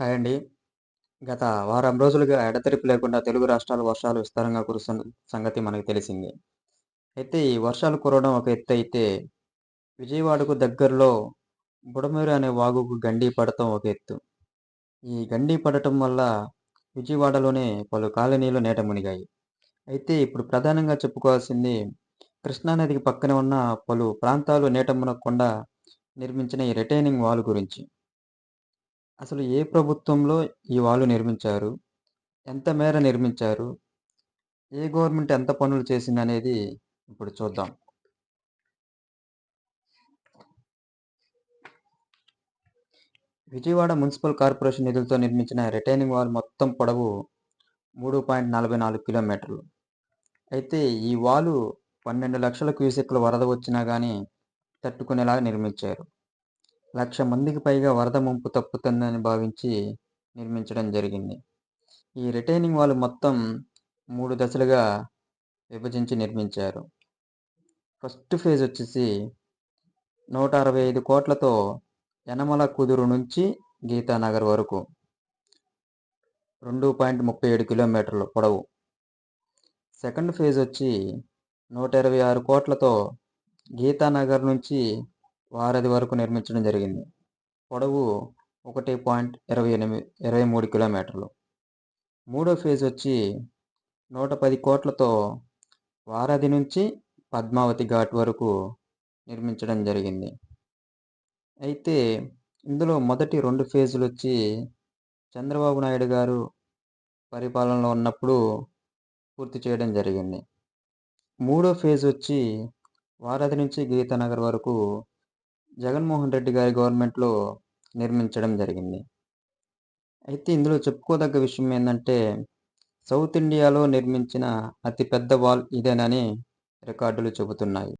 Hi అండి. గత వారం రోజులుగా ఎడతెరిపి లేకుండా తెలుగు రాష్ట్రాలు వర్షాలు విస్తారంగా కురుస్తున్న సంగతి మనకు తెలిసింది అయితే ఈ వర్షాలు కురవడం ఒక ఎత్తు అయితే విజయవాడకు దగ్గరలో బుడమేరు అనే వాగుకు గండి పడటం ఒక ఎత్తు. ఈ గండి పడటం వల్ల విజయవాడలోనే పలు కాలనీలు నేట మునిగాయి. అయితే ఇప్పుడు ప్రధానంగా చెప్పుకోవాల్సింది కృష్ణానదికి పక్కన ఉన్న పలు ప్రాంతాలు నేట మునకుండా నిర్మించిన ఈ రిటైనింగ్ వాల్ గురించి. అసలు ఏ ప్రభుత్వంలో ఈ వాలు నిర్మించారు? ఎంత మేర నిర్మించారు? ఏ గవర్నమెంట్ ఎంత పనులు చేసింది అనేది ఇప్పుడు చూద్దాం. విజయవాడ మున్సిపల్ కార్పొరేషన్ నిధులతో నిర్మించిన రిటైనింగ్ వాల్ మొత్తం పొడవు 3.44 కిలోమీటర్లు. అయితే ఈ వాలు 12 లక్షల క్యూసెక్ల వరద వచ్చినా కానీ తట్టుకునేలాగా నిర్మించారు. లక్ష మందికి పైగా వరద ముంపు తప్పుతుందని భావించి నిర్మించడం జరిగింది. ఈ రిటైనింగ్ వాళ్ళు మొత్తం మూడు దశలుగా విభజించి నిర్మించారు. ఫస్ట్ ఫేజ్ వచ్చేసి 165 కోట్లతో యనమల కుదురు నుంచి గీతానగర్ వరకు 2.37 కిలోమీటర్లు పొడవు. సెకండ్ ఫేజ్ వచ్చి 126 కోట్లతో గీతానగర్ నుంచి వారధి వరకు నిర్మించడం జరిగింది. పొడవు 1.23 కిలోమీటర్లు. మూడో ఫేజ్ వచ్చి 110 కోట్లతో వారధి నుంచి పద్మావతి ఘాట్ వరకు నిర్మించడం జరిగింది. అయితే ఇందులో మొదటి రెండు ఫేజులు వచ్చి చంద్రబాబు నాయుడు గారు పరిపాలనలో ఉన్నప్పుడు పూర్తి చేయడం జరిగింది. మూడో ఫేజ్ వచ్చి వారధి నుంచి గీతానగర్ వరకు జగన్మోహన్ రెడ్డి గారి గవర్నమెంట్‌లో నిర్మించడం జరిగింది. అయితే ఇందులో చెప్పుకోదగ్గ విషయం ఏంటంటే సౌత్ ఇండియాలో నిర్మించిన అతి పెద్ద వాల్ ఇదేనని రికార్డులు చెబుతున్నాయి.